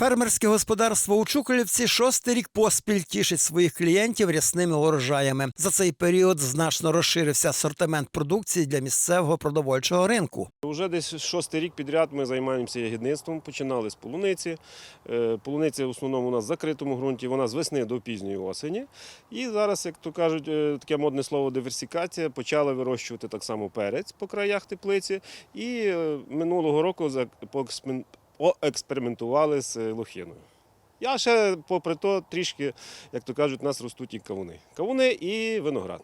Фермерське господарство у Чуколівці шостий рік поспіль тішить своїх клієнтів рясними урожаями. За цей період значно розширився асортимент продукції для місцевого продовольчого ринку. Уже десь шостий рік підряд ми займаємося ягідництвом. Починали з полуниці. Е, Полуниця в основному у нас в закритому ґрунті, вона з весни до пізньої осені. І зараз, як то кажуть, е, таке модне слово диверсифікація, почали вирощувати так само перець по краях теплиці. І е, минулого року поекспериментували з е, лохиною. Я ще, попри то, трішки, як то кажуть, у нас ростуть і кавуни. Кавуни і виноград.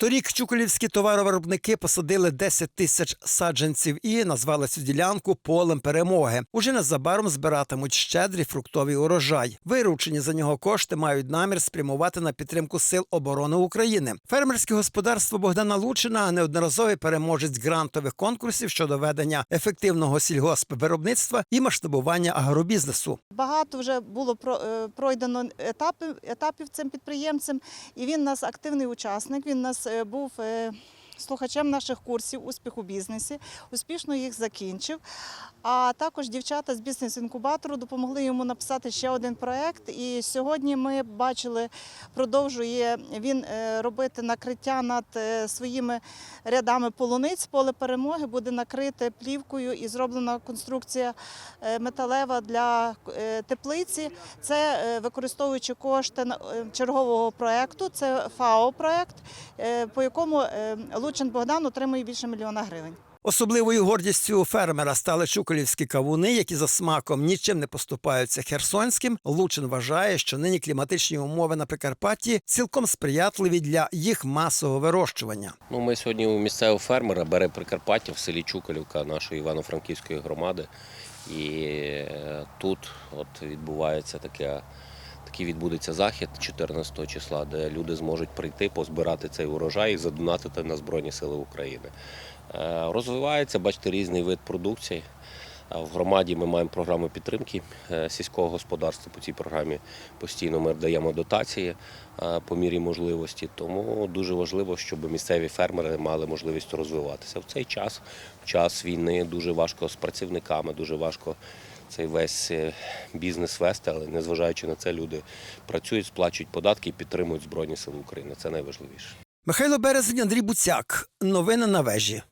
Торік чуколівські товаровиробники посадили 10 тисяч саджанців і назвали цю ділянку полем перемоги. Уже незабаром збиратимуть щедрий фруктовий урожай. Виручені за нього кошти мають намір спрямувати на підтримку сил оборони України. Фермерське господарство Богдана Лучина неодноразовий переможець грантових конкурсів щодо ведення ефективного сільгоспвиробництва і масштабування агробізнесу. Багато вже було е, пройдено етапів, етапів цим підприємцем, і він нас активний учасник. Він нас був слухачем наших курсів успіх у бізнесі, успішно їх закінчив. А також дівчата з бізнес-інкубатору допомогли йому написати ще один проект. І сьогодні ми бачили, продовжує він е, робити накриття над е, своїми рядами полуниць. Поле перемоги буде накрите плівкою і зроблена конструкція е, металева для теплиці. Це використовуючи кошти чергового проекту. Це ФАО-проект, е, по якому Лучин Богдан отримує більше мільйона гривень. Особливою гордістю фермера стали чуколівські кавуни, які за смаком нічим не поступаються херсонським. Лучин вважає, що нині кліматичні умови на Прикарпатті цілком сприятливі для їх масового вирощування. Ну, ми сьогодні у місцевого фермера бере Прикарпаття в селі Чукалівка нашої Івано-Франківської громади. І е, тут от відбувається таке, такий відбудеться захід 14 числа, де люди зможуть прийти, позбирати цей урожай і задонатити на Збройні Сили України. Е, Розвивається, бачите, різний вид продукції. В громаді ми маємо програму підтримки е, сільського господарства. По цій програмі постійно ми даємо дотації е, по мірі можливості. Тому дуже важливо, щоб місцеві фермери мали можливість розвиватися. В цей час, в час війни, дуже важко з працівниками, дуже важко цей весь е, бізнес вести, але незважаючи на це, люди працюють, сплачують податки і підтримують Збройні Сили України. Це найважливіше. Михайло Березень, Андрій Буцяк. Новини на вежі.